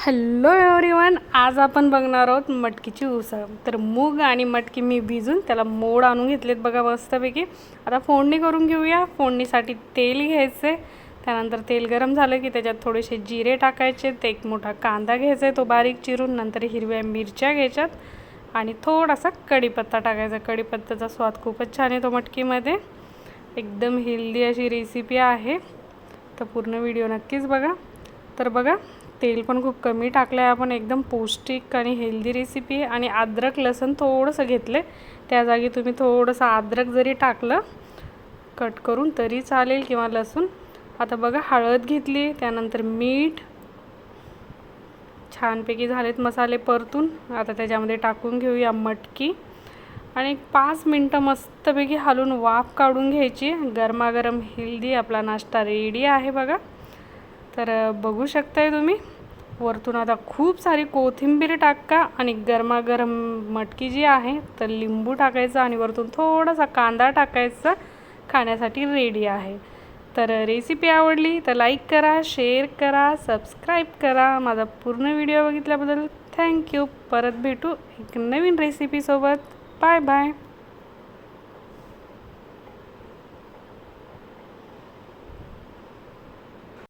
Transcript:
Hello everyone आज आपण बघणार आहोत मटकीची उसळ. तर मूग आणि मटकी मी भिजून त्याला मोड आणून घेतलेत बघा मस्तपैकी. आता फोडणी करून घेऊया. फोडणीसाठी तेल घ्यायचे त्यानंतर तेल गरम झालं की त्याच्यात थोडेसे जिरे टाकायचे. ते एक मोठा कांदा घ्यायचा आहे तो बारीक चिरून. नंतर हिरव्या मिरच्या घ्यायच्यात. आणि थोडासा कढीपत्ता टाकायचा. कढीपत्त्याचा स्वाद खूपच छान येतो मटकीमध्ये. एकदम हेल्दी अशी रेसिपी आहे. तर पूर्ण व्हिडिओ नक्कीच बघा. तर बघा तेल पण खूप कमी टाकलं आहे आपण एकदम पौष्टिक आणि हेल्दी रेसिपी आहे आणि अद्रक लसण थोडंसं घेतलं त्या जागी तुम्ही थोडंसं अद्रक जरी टाकलं कट करून तरी चालेल किंवा लसूण. आता बघा हळद घेतली त्यानंतर मीठ. छानपैकी झालेत मसाले परतून. आता त्याच्यामध्ये टाकून घेऊया मटकी. आणि एक पाच मिनटं मस्तपैकी हलून वाफ काढून घ्यायची. गरमागरम हेल्दी आपला नाश्ता रेडी आहे बघा. तर बघू शकताय तुम्ही. वरतून आता खूप सारी कोथिंबीर टाका आणि गरमागरम मटकी जी आहे तर लिंबू टाकायचं आणि वरतून थोडासा कांदा टाकायचा खाण्यासाठी रेडी आहे. तर रेसिपी आवडली तर लाईक करा शेअर करा सबस्क्राईब करा. माझा पूर्ण व्हिडिओ बघितल्याबद्दल थँक्यू परत भेटू एक नवीन रेसिपीसोबत बाय बाय